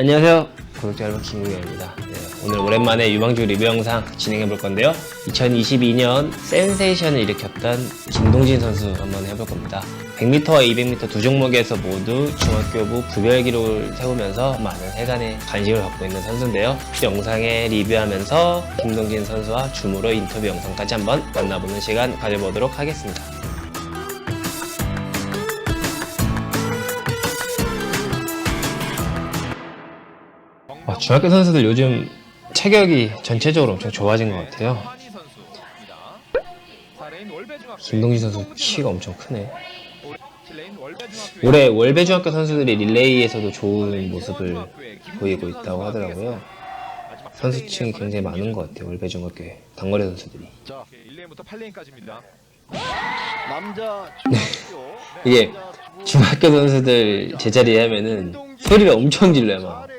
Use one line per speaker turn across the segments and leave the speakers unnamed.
안녕하세요. 구독자 여러분 김우영입니다. 네, 오늘 오랜만에 유망주 리뷰 영상 진행해 볼 건데요. 2022년 센세이션을 일으켰던 김동진 선수 한번 해볼 겁니다. 100m와 200m 두 종목에서 모두 중학교부 구별 기록을 세우면서 많은 세간의 관심을 받고 있는 선수인데요. 이 영상에 리뷰하면서 김동진 선수와 줌으로 인터뷰 영상까지 한번 만나보는 시간 가져보도록 하겠습니다. 중학교 선수들 요즘 체격이 전체적으로 엄청 좋아진 것 같아요. 김동진 선수 키가 엄청 크네. 올해 월배중학교 선수들이 릴레이에서도 좋은 모습을 보이고 있다고 하더라고요. 선수층이 굉장히 많은 것 같아요. 월배중학교에 단거리 선수들이.
자, 1레인부터 8레인까지입니다.
남자
네. 이게 중학교 선수들 제자리에 하면은 소리를 엄청 질러요. 막.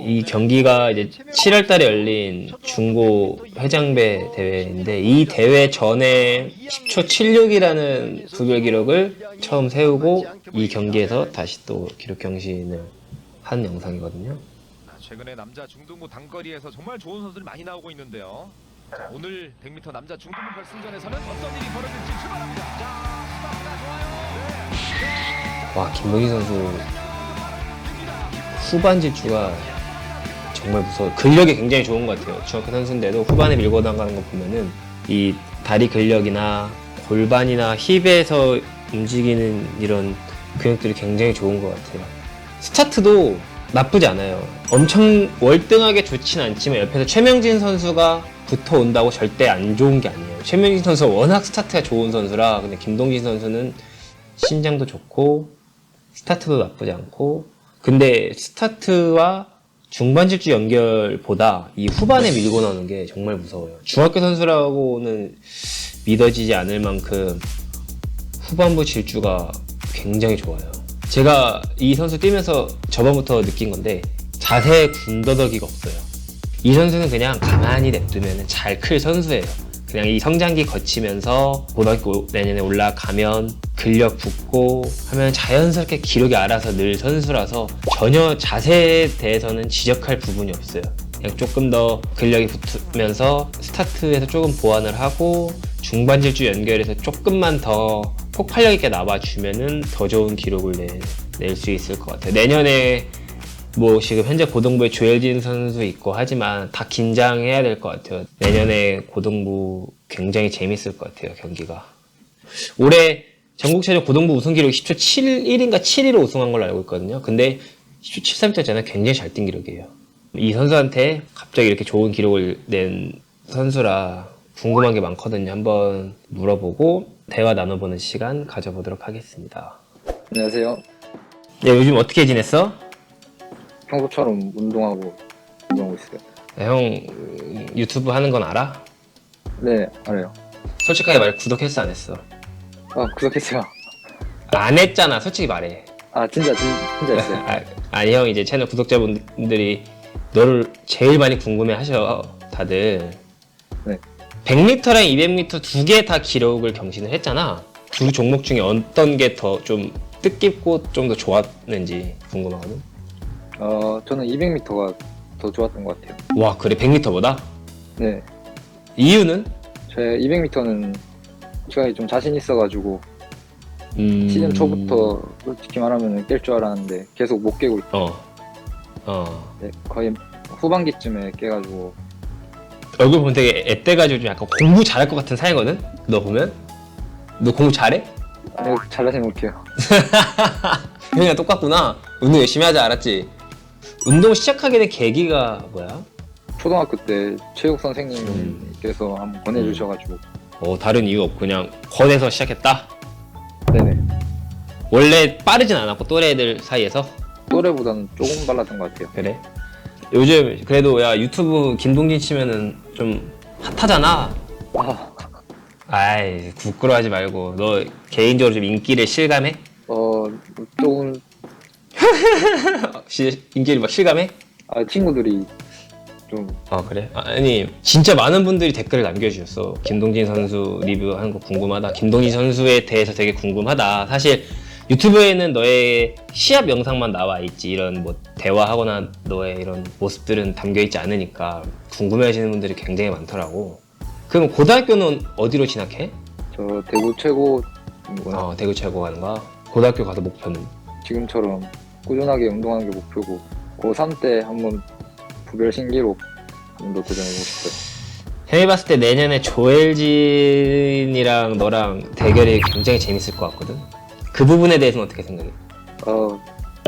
이 경기가 이제 7월 달에 열린 중고 회장배 대회인데 이 대회 전에 10초 76이라는 구별 기록을 처음 세우고 이 경기에서 다시 또 기록 경신을 한 영상이거든요.
최근에 남자 중등부 단거리에서 정말 좋은 선수들이 많이 나오고 있는데요. 자, 오늘 100m 남자 중등부 결승전에서는 어떤 일이 벌어질지 출발합니다. 자, 좋아요.
와 김동희 선수 후반 질주가 정말 무서워. 근력이 굉장히 좋은 것 같아요. 중학교 선수인데도 후반에 밀고 나가는 거 보면은 이 다리 근력이나 골반이나 힙에서 움직이는 이런 근육들이 굉장히 좋은 것 같아요. 스타트도 나쁘지 않아요. 엄청 월등하게 좋진 않지만 옆에서 최명진 선수가 붙어 온다고 절대 안 좋은 게 아니에요. 최명진 선수가 워낙 스타트가 좋은 선수라 근데 김동진 선수는 신장도 좋고 스타트도 나쁘지 않고 근데 스타트와 중반 질주 연결보다 이 후반에 밀고 나오는 게 정말 무서워요. 중학교 선수라고는 믿어지지 않을 만큼 후반부 질주가 굉장히 좋아요. 제가 이 선수 뛰면서 저번부터 느낀 건데 자세에 군더더기가 없어요. 이 선수는 그냥 가만히 냅두면 잘 클 선수예요. 그냥 이 성장기 거치면서 고등학교 내년에 올라가면 근력 붙고 하면 자연스럽게 기록이 알아서 늘 선수라서 전혀 자세에 대해서는 지적할 부분이 없어요. 그냥 조금 더 근력이 붙으면서 스타트에서 조금 보완을 하고 중반 질주 연결해서 조금만 더 폭발력 있게 나와주면은 더 좋은 기록을 낼 수 있을 것 같아요. 내년에 뭐 지금 현재 고등부에 조혜진 선수 있고 하지만 다 긴장해야 될 것 같아요. 내년에 고등부 굉장히 재밌을 것 같아요 경기가. 올해 전국체전 고등부 우승 기록이 10초 71인가 7위로 우승한 걸로 알고 있거든요. 근데 10초 73잖아요. 굉장히 잘 뛴 기록이에요. 이 선수한테 갑자기 이렇게 좋은 기록을 낸 선수라 궁금한 게 많거든요. 한번 물어보고 대화 나눠보는 시간 가져보도록 하겠습니다.
안녕하세요.
야, 요즘 어떻게 지냈어?
평소처럼 운동하고 운동하고 있어요.
야, 형 유튜브 하는 건 알아?
네, 알아요.
솔직하게 말해 구독했어 안 했어?
아, 구독했어요.
안 했잖아 솔직히 말해
아, 진짜 진, 진짜 했어요.
아, 아니 형 이제 채널 구독자분들이 너를 제일 많이 궁금해 하셔 다들
네.
100m랑 200m 두 개 다 기록을 경신을 했잖아 두 종목 중에 어떤 게 더 좀 뜻깊고 좀 더 좋았는지 궁금하거든
어, 저는 200m가 더 좋았던 것 같아요.
와 그래 100m보다?
네,
이유는?
제 200m는 제가 좀 자신 있어가지고
음...
시즌 초부터 솔직히 말하면 깰 줄 알았는데 계속 못 깨고 있,
어. 어.
네, 거의 후반기쯤에 깨가지고
얼굴 보면 되게 애때가지고 좀 약간 공부 잘할 것 같은 사이거든? 너 보면? 너 공부 잘해?
네, 잘나진 못해요.
형이랑 똑같구나. 운동 열심히 하자, 알았지? 운동 시작하게 된 계기가 뭐야?
초등학교 때 체육 선생님께서 한번 보내주셔가지고
어, 다른 이유 없고 그냥 권해서 시작했다?
네네
원래 빠르진 않았고, 또래들 사이에서?
또래보다는 조금 빨랐던 것 같아요.
그래? 요즘 그래도 야 유튜브 김동진 치면은 좀 핫하잖아.
아,
아이 부끄러워하지 말고 너 개인적으로 좀 인기를 실감해?
어 조금
시- 인기를 막 실감해?
아, 친구들이 좀
아 그래? 아니 진짜 많은 분들이 댓글을 남겨주셨어 김동진 선수 리뷰하는 거 궁금하다 김동진 선수에 대해서 되게 궁금하다 사실 유튜브에는 너의 시합 영상만 나와 있지 이런 뭐 대화하거나 너의 이런 모습들은 담겨 있지 않으니까 궁금해 하시는 분들이 굉장히 많더라고. 그럼 고등학교는 어디로 진학해?
저 대구 최고 뭐야
어, 대구 최고 가는 거. 고등학교 가서 목표는
지금처럼 꾸준하게 운동하는 게 목표고 고3 때 한번 부별 신기록 좀더 도전해보고 싶어요.
형이 봤을 때 내년에 조엘진이랑 너랑 대결이 굉장히 재밌을 것 같거든. 그 부분에 대해서는 어떻게 생각해?
어,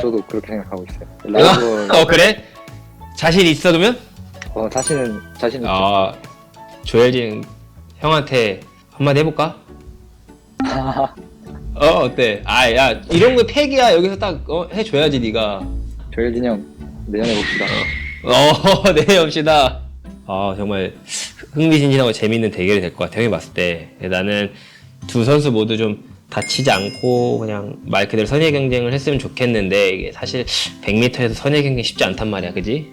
저도 그렇게 생각하고 있어요. 라이벌
어 그래? 자신 있어 그러면?
어, 자신은 자신 있죠.
아 조엘진 형한테 한마디 해볼까? 어 어때? 아 야 이런 거 팩이야 여기서 딱 어, 해줘야지 네가
조일진 형 내년에 봅시다.
어 네, 봅시다. 아 정말 흥미진진하고 재밌는 대결이 될 것 같아 형이 봤을 때 나는 두 선수 모두 좀 다치지 않고 그냥 말 그대로 선의 경쟁을 했으면 좋겠는데 이게 사실 100m에서 선의 경쟁 쉽지 않단 말이야 그지?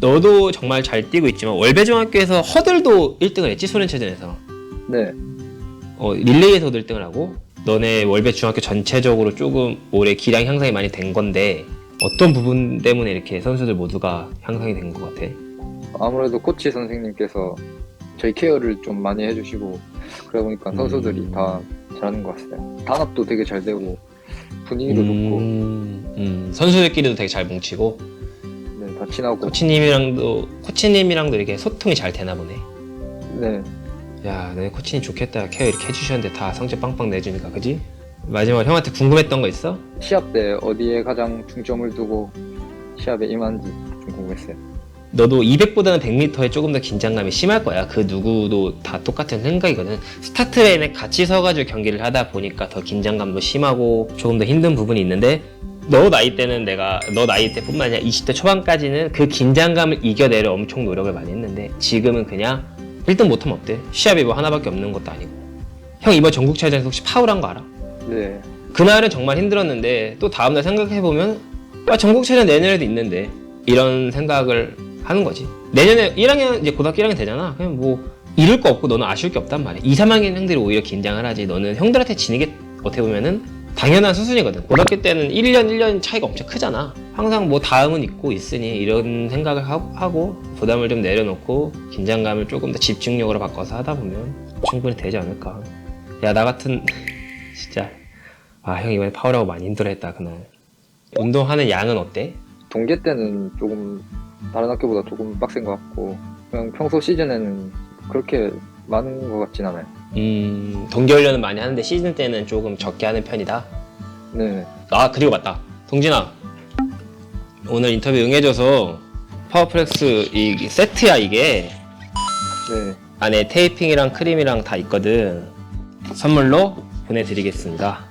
너도 정말 잘 뛰고 있지만 월배중학교에서 허들도 1등을 했지 소년체전에서
네,
어, 릴레이에서도 1등을 하고 너네 월배 중학교 전체적으로 조금 올해 기량 향상이 많이 된 건데 어떤 부분 때문에 이렇게 선수들 모두가 향상이 된 것 같아?
아무래도 코치 선생님께서 저희 케어를 좀 많이 해주시고 그러다 보니까 선수들이
음.
다 잘하는 것 같아요. 단합도 되게 잘 되고 분위기도
음, 음, 선수들끼리도 되게 잘 뭉치고
좋고 네, 다 친하고
코치님이랑도 코치님이랑도 이렇게 소통이 잘 되나 보네.
네,
야, 내 코치님 좋겠다. 케어 이렇게 해주셨는데 다 성적 빵빵 내주니까, 그지? 마지막 형한테 궁금했던 거 있어?
시합 때 어디에 가장 중점을 두고 시합에 임한지 좀 궁금했어요.
너도 200보다는 100m에 조금 더 긴장감이 심할 거야. 그 누구도 다 똑같은 생각이거든. 스타트 라인에 같이 서가지고 경기를 하다 보니까 더 긴장감도 심하고 조금 더 힘든 부분이 있는데 너 나이 때는 내가 너 나이 때뿐만 아니라 20대 초반까지는 그 긴장감을 이겨내려 엄청 노력을 많이 했는데 지금은 그냥 1등 못하면 어때? 시합이 뭐 하나밖에 없는 것도 아니고. 형 이번 전국체전에서 혹시 파울한 거 알아?
네,
그날은 정말 힘들었는데 또 다음날 생각해보면 아, 전국체전 내년에도 있는데. 이런 생각을 하는 거지. 내년에 1학년 이제 고등학교 1학년 되잖아. 그냥 뭐 잃을 거 없고 너는 아쉬울 게 없단 말이야. 2, 3학년 형들이 오히려 긴장을 하지. 너는 형들한테 지는 게 어떻게 보면은 당연한 수순이거든. 고등학교 때는 1년 1년 차이가 엄청 크잖아. 항상 뭐 다음은 있고 있으니 이런 생각을 하- 하고 부담을 좀 내려놓고 긴장감을 조금 더 집중력으로 바꿔서 하다 보면 충분히 되지 않을까. 야 나 같은 진짜. 아 형 이번에 파울하고 많이 힘들어 했다 그날. 운동하는 양은 어때?
동계 때는 조금 다른 학교보다 조금 빡센 것 같고 그냥 평소 시즌에는 그렇게 많은 것 같진 않아요.
음 동계 훈련은 많이 하는데 시즌 때는 조금 적게 하는 편이다.
네,
아 그리고 맞다. 동진아. 오늘 인터뷰 응해줘서 파워플렉스 이 세트야 이게.
네,
안에 테이핑이랑 크림이랑 다 있거든. 선물로 보내드리겠습니다.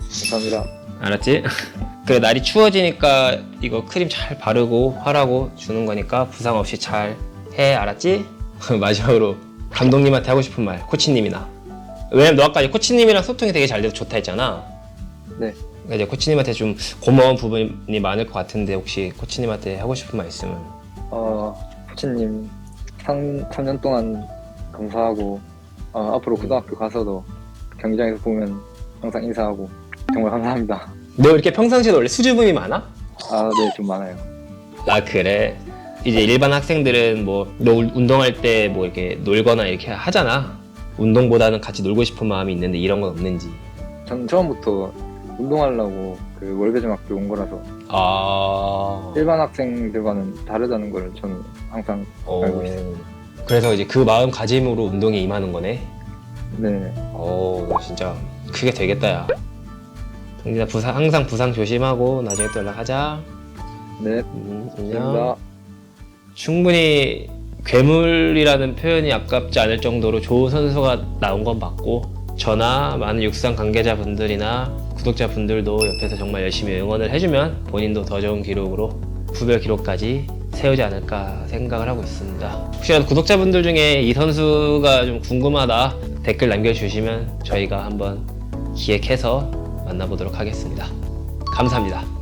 감사합니다.
알았지? 그래 날이 추워지니까 이거 크림 잘 바르고 하라고 주는 거니까 부상 없이 잘 해 알았지? 마지막으로 감독님한테 하고 싶은 말 코치님이나 왜냐면 너 아까 이제 코치님이랑 소통이 되게 잘 돼서 좋다 했잖아
네,
그러니까 이제 코치님한테 좀 고마운 부분이 많을 것 같은데 혹시 코치님한테 하고 싶은 말 있으면
어, 코치님 3, 3년 동안 감사하고 어, 앞으로 고등학교 가서도 경기장에서 보면 항상 인사하고 정말 감사합니다.
너 이렇게 평상시에 원래 수줍음이 많아?
아, 네, 좀 많아요.
아 그래 이제 일반 학생들은 뭐 너 운동할 때 뭐 이렇게 놀거나 이렇게 하잖아 운동보다는 같이 놀고 싶은 마음이 있는데 이런 건 없는지
전 처음부터 운동하려고 그 월배중학교 온 거라서
아
일반 학생들과는 다르다는 걸 저는 항상
어,
알고 있어요.
그래서 이제 그 마음가짐으로 운동에 임하는 거네
네,
어, 너 진짜 크게 되겠다, 야. 동진아, 부상, 항상 부상 조심하고, 나중에 또 연락하자.
네,
음, 안녕.
감사합니다.
충분히 괴물이라는 표현이 아깝지 않을 정도로 좋은 선수가 나온 건 맞고, 저나 많은 육상 관계자분들이나 구독자분들도 옆에서 정말 열심히 응원을 해주면 본인도 더 좋은 기록으로 후별 기록까지 세우지 않을까 생각을 하고 있습니다. 혹시라도 구독자분들 중에 이 선수가 좀 궁금하다 댓글 남겨주시면 저희가 한번 기획해서 만나보도록 하겠습니다. 감사합니다.